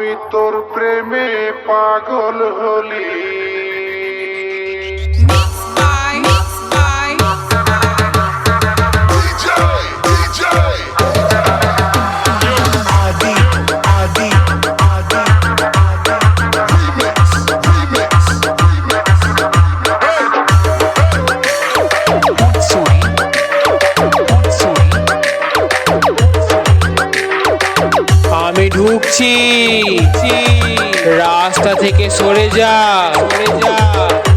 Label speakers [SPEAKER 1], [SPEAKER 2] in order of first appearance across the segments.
[SPEAKER 1] আমি তোর প্রেমে পাগল হলি।
[SPEAKER 2] ঢুকছি। রাস্তা থেকে সরে যা সরে যা।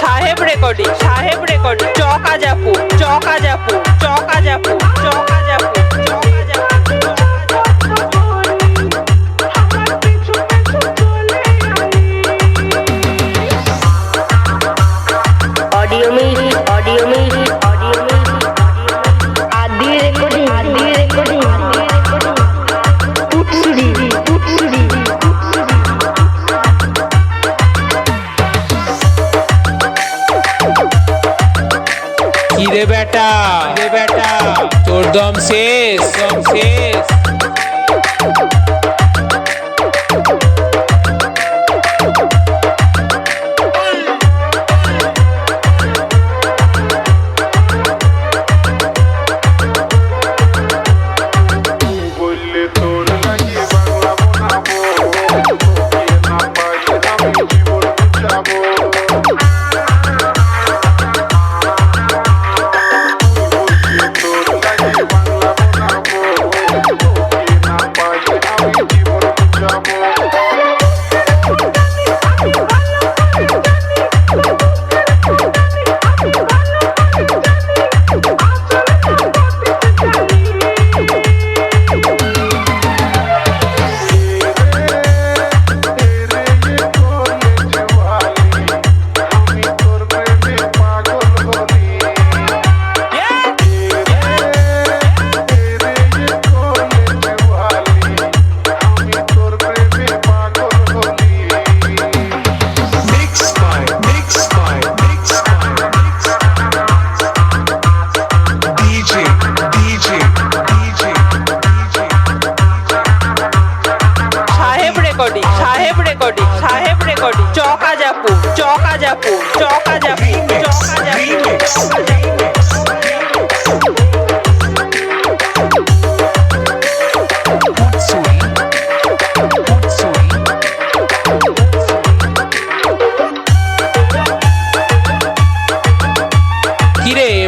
[SPEAKER 3] সাহেব রেকর্ডিং সাহেব রেকর্ডিং চকা জাপু চকা জাপু চকা জাপু চকা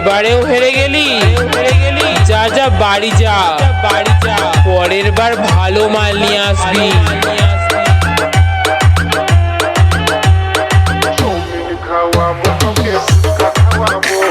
[SPEAKER 2] এবারেও হেরে গেলি। হেরে গেলি যা যা, বাড়ি যা। বাড়ি যা পরের বার ভালো মাল নিয়ে আসবি।
[SPEAKER 1] খাওয়াবো।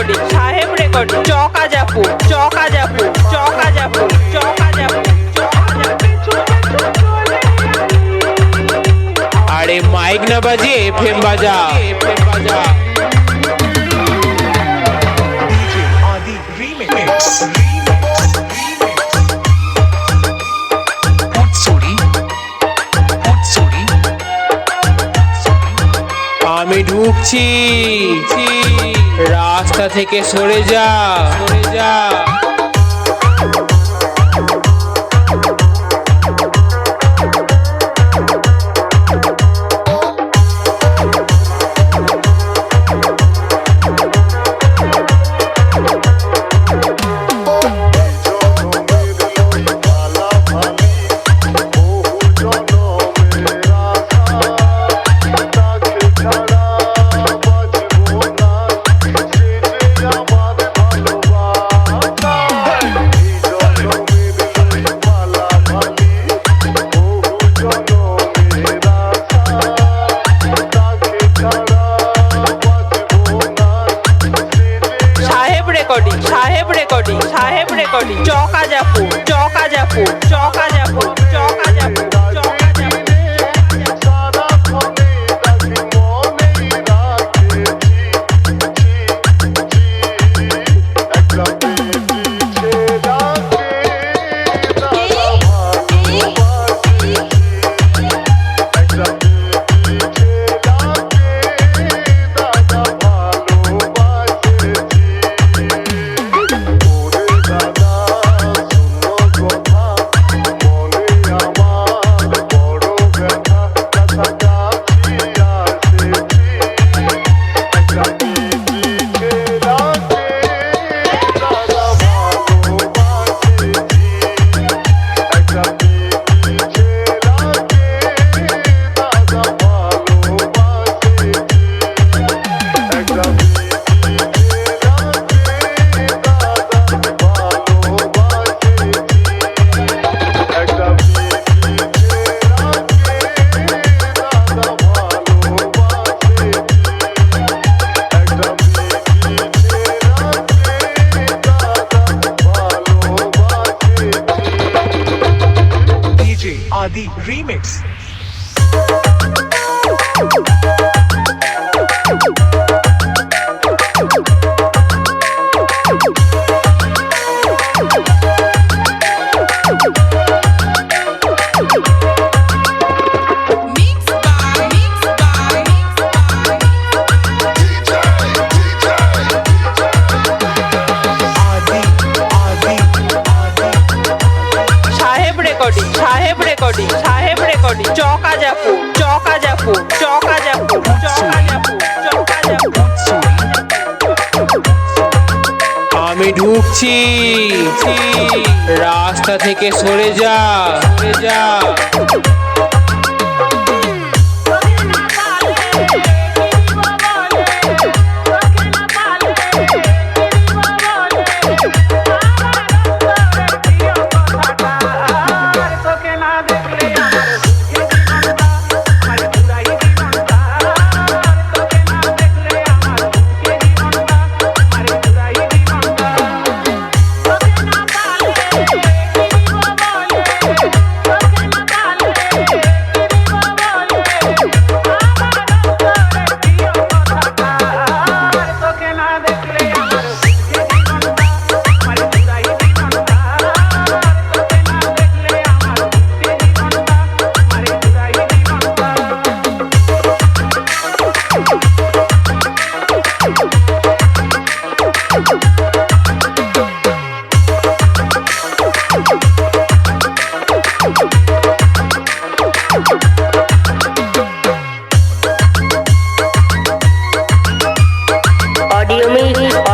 [SPEAKER 1] রেকর্ডিং সাহেব রেকর্ডিং চকা জাপু চকা জাপু চকা জাপু চকা জাপু আরে মাইক
[SPEAKER 4] না বাজে এফএম বাজা এফএম বাজা।
[SPEAKER 1] আদি রিমিক্স
[SPEAKER 4] আমি ঢুকছি। রাস্তা থেকে সরে যা সরে যা। ঢুকছি। রাস্তা থেকে সরে যা। সরে যা।
[SPEAKER 5] do you me.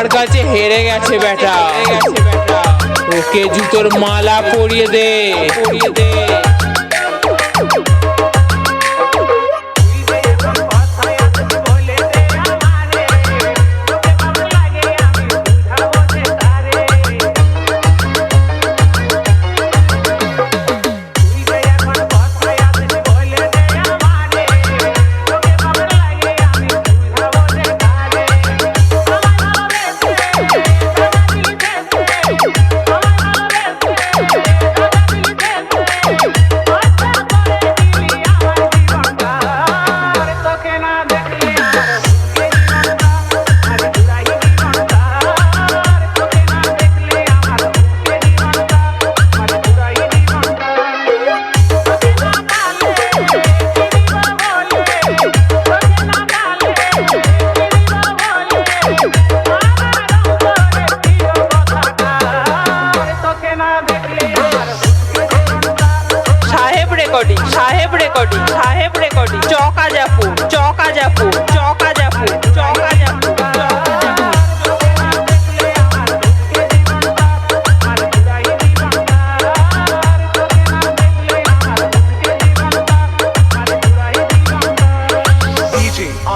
[SPEAKER 5] আমার কাছে হেরে গেছে বেটা। ওকে জুতোর মালা পরিয়ে দে পরিয়ে দে।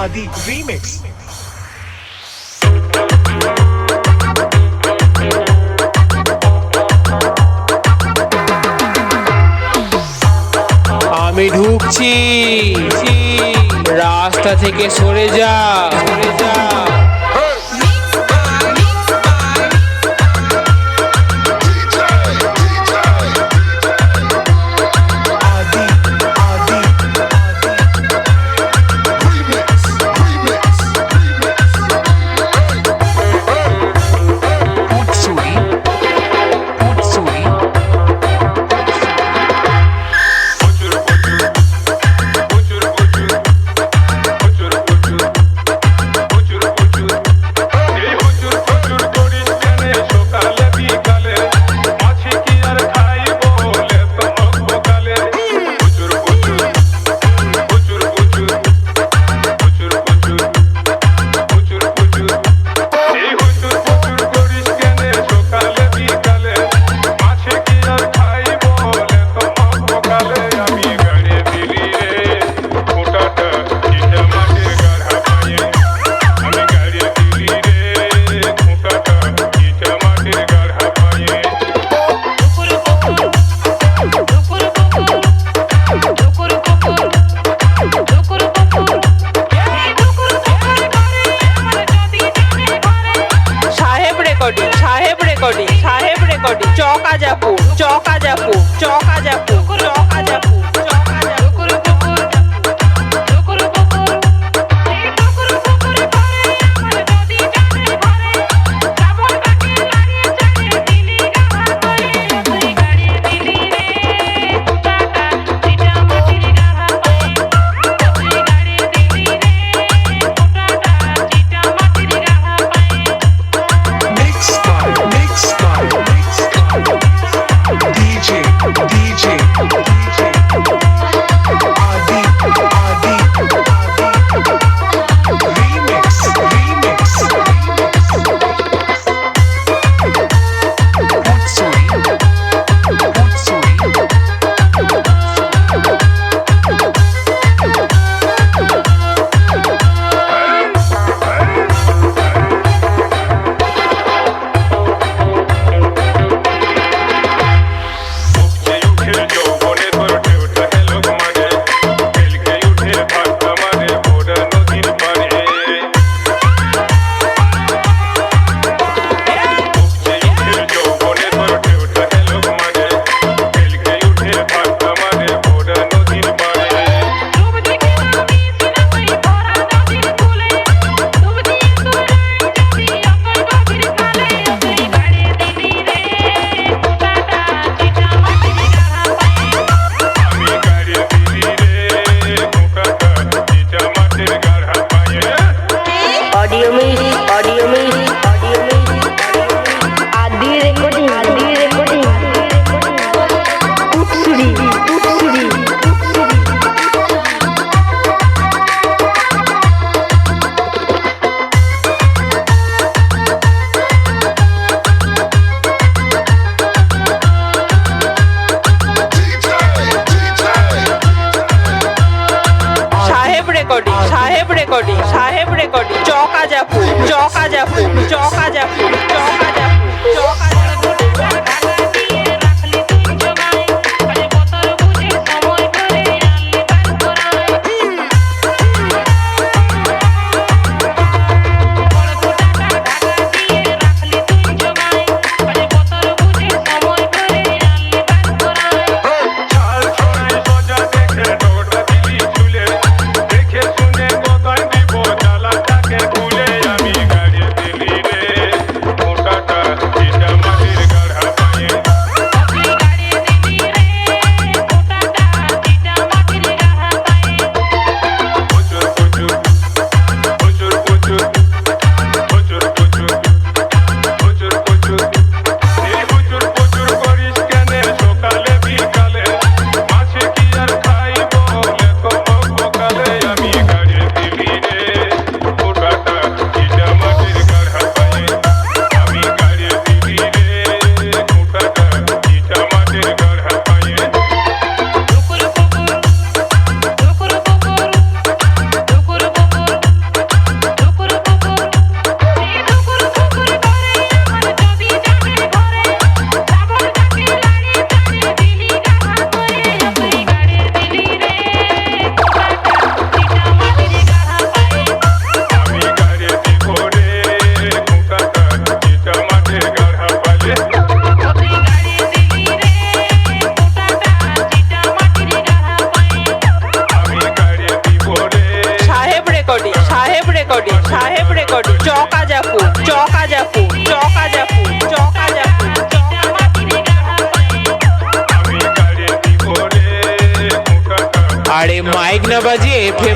[SPEAKER 1] Adi Remix.
[SPEAKER 5] আমি ঢুকছি। রাস্তা থেকে সরে যা। সরে যা।
[SPEAKER 6] চকা জাপুর চকা জাপুর চকা জাপুর
[SPEAKER 1] জকা
[SPEAKER 6] জাপু জকা জাপু
[SPEAKER 7] জকা জাপু জকা জাপু জকা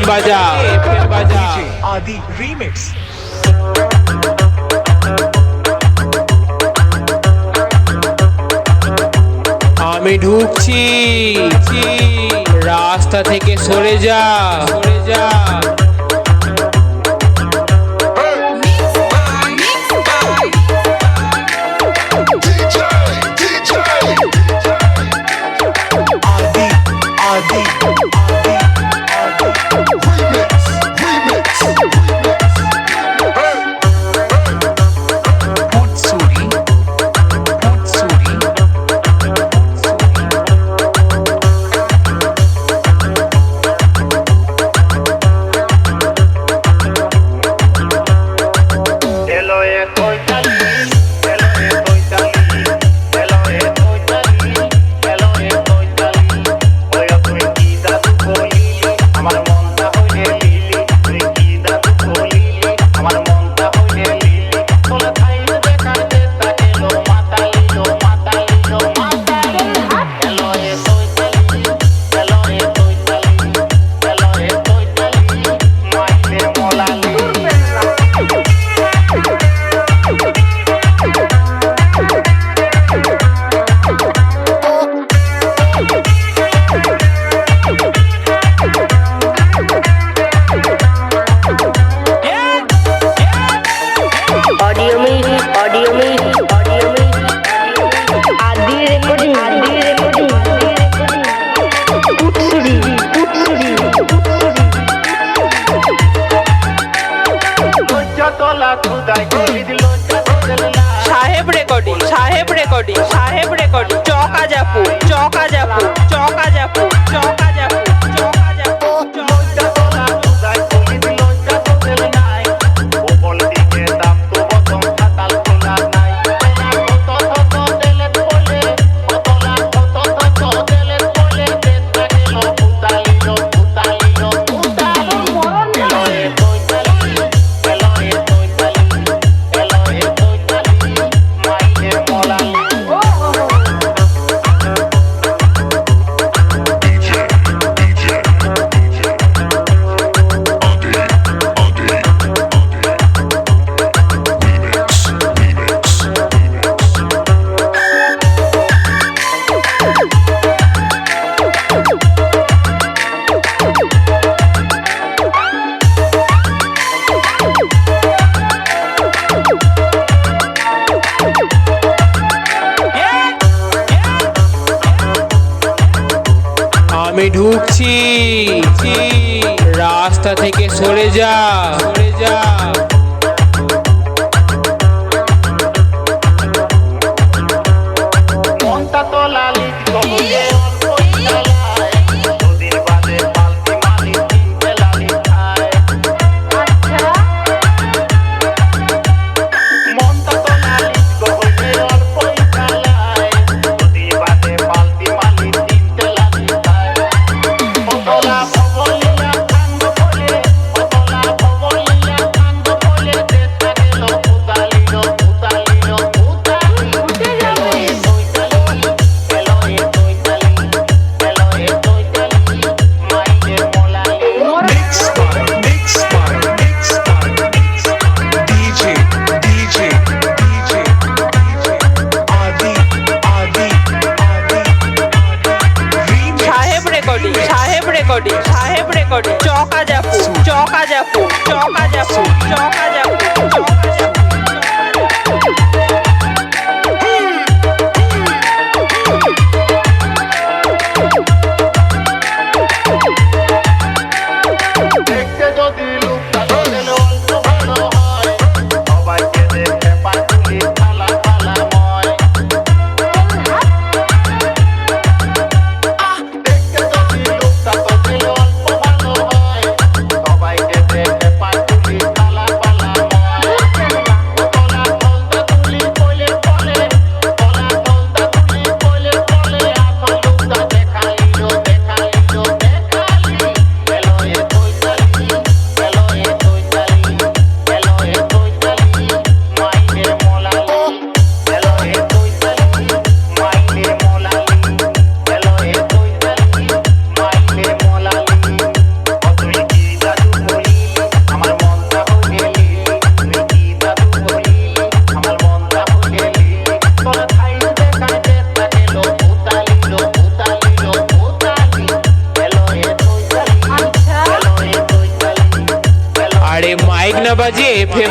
[SPEAKER 7] বাজা বাজা
[SPEAKER 1] আদি রিমিক্স
[SPEAKER 7] আমি ঢুকছি রাস্তা থেকে সরে যা সরে যা
[SPEAKER 6] সাহেব রেকর্ডিং সাহেব রেকর্ডিং চক আজাপুর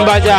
[SPEAKER 6] বাজা